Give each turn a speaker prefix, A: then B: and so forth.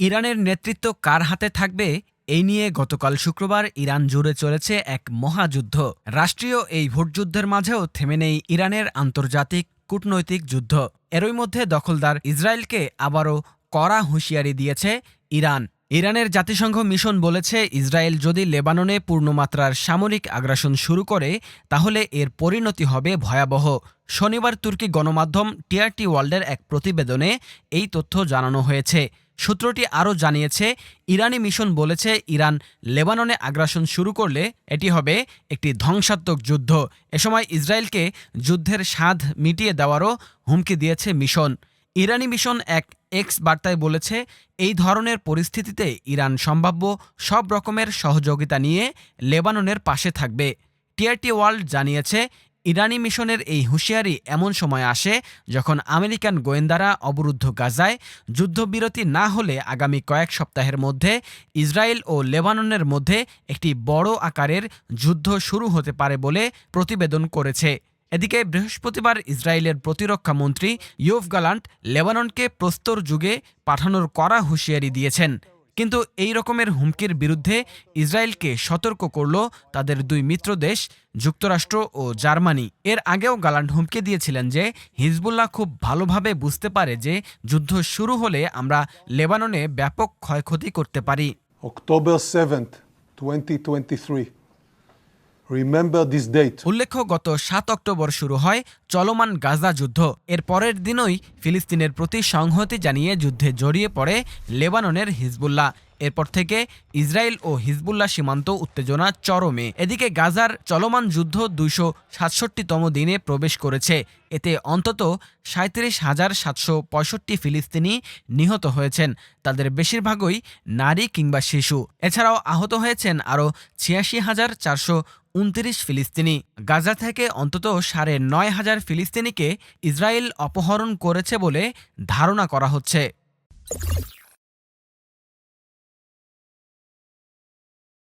A: ইরানের নেতৃত্ব কার হাতে থাকবে, এই নিয়ে গতকাল শুক্রবার ইরান জুড়ে চলেছে এক মহাযুদ্ধ। রাষ্ট্রীয় এই ভোটযুদ্ধের মাঝেও থেমে নেই ইরানের আন্তর্জাতিক কূটনৈতিক যুদ্ধ। এরই মধ্যে দখলদার ইসরায়েলকে আবারও কড়া হুঁশিয়ারি দিয়েছে ইরান। ইরানের জাতিসংঘ মিশন বলেছে, ইসরায়েল যদি লেবাননে পূর্ণমাত্রার সামরিক আগ্রাসন শুরু করে, তাহলে এর পরিণতি হবে ভয়াবহ। শনিবার তুর্কি গণমাধ্যম টিআরটি ওয়ার্ল্ডের এক প্রতিবেদনে এই তথ্য জানানো হয়েছে। সূত্রটি আরও জানিয়েছে, ইরানি মিশন বলেছে, ইরান লেবাননে আগ্রাসন শুরু করলে এটি হবে একটি ধ্বংসাত্মক যুদ্ধ। এ সময় ইসরায়েলকে যুদ্ধের স্বাদ মিটিয়ে দেওয়ারও হুমকি দিয়েছে মিশন। ইরানি মিশন এক এক্স বার্তায় বলেছে, এই ধরনের পরিস্থিতিতে ইরান সম্ভাব্য সব রকমের সহযোগিতা নিয়ে লেবাননের পাশে থাকবে। টিআরটি ওয়ার্ল্ড জানিয়েছে, ইরানি মিশনের এই হুঁশিয়ারি এমন সময় আসে যখন আমেরিকান গোয়েন্দারা অবরুদ্ধ গাজায় যুদ্ধবিরতি না হলে আগামী কয়েক সপ্তাহের মধ্যে ইসরায়েল ও লেবাননের মধ্যে একটি বড় আকারের যুদ্ধ শুরু হতে পারে বলে প্রতিবেদন করেছে। এদিকে বৃহস্পতিবার ইসরায়েলের প্রতিরক্ষা মন্ত্রী ইউফ গালান্ট লেবাননকে প্রস্তর যুগে পাঠানোর কড়া হুঁশিয়ারি দিয়েছেন কিন্তু এই রকমের হুমকির বিরুদ্ধে ইসরায়েলকে সতর্ক করল তাদের দুই মিত্র দেশ যুক্তরাষ্ট্র ও জার্মানি এর আগেও গালান্ট হুমকি দিয়েছিলেন যে হিজবুল্লাহ খুব ভালোভাবে বুঝতে পারে যে যুদ্ধ শুরু হলে আমরা লেবাননে ব্যাপক ক্ষয়ক্ষতি করতে পারি
B: October 7th, 2023.
A: উল্লেখ্য, গত সাত অক্টোবর শুরু হয় চলমান গাজা যুদ্ধ। এর পরের দিনই ফিলিস্তিনের প্রতি সংহতি জানিয়ে যুদ্ধে জড়িয়ে পড়ে লেবাননের হিজবুল্লাহ। এরপর থেকে ইসরায়েল ও হিজবুল্লাহ সীমান্ত উত্তেজনা চরমে। এদিকে গাজার চলমান যুদ্ধ দুইশো সাতষট্টিতম দিনে প্রবেশ করেছে। এতে অন্তত সাঁত্রিশ হাজার সাতশো পঁয়ষট্টি ফিলিস্তিনি নিহত হয়েছেন। তাদের বেশিরভাগই নারী কিংবা শিশু। এছাড়াও আহত হয়েছেন আরও ছিয়াশি হাজার চারশো উনত্রিশ ফিলিস্তিনি। গাজা থেকে অন্তত সাড়ে নয় হাজার ফিলিস্তিনিকে ইসরায়েল অপহরণ করেছে বলে ধারণা করা হচ্ছে।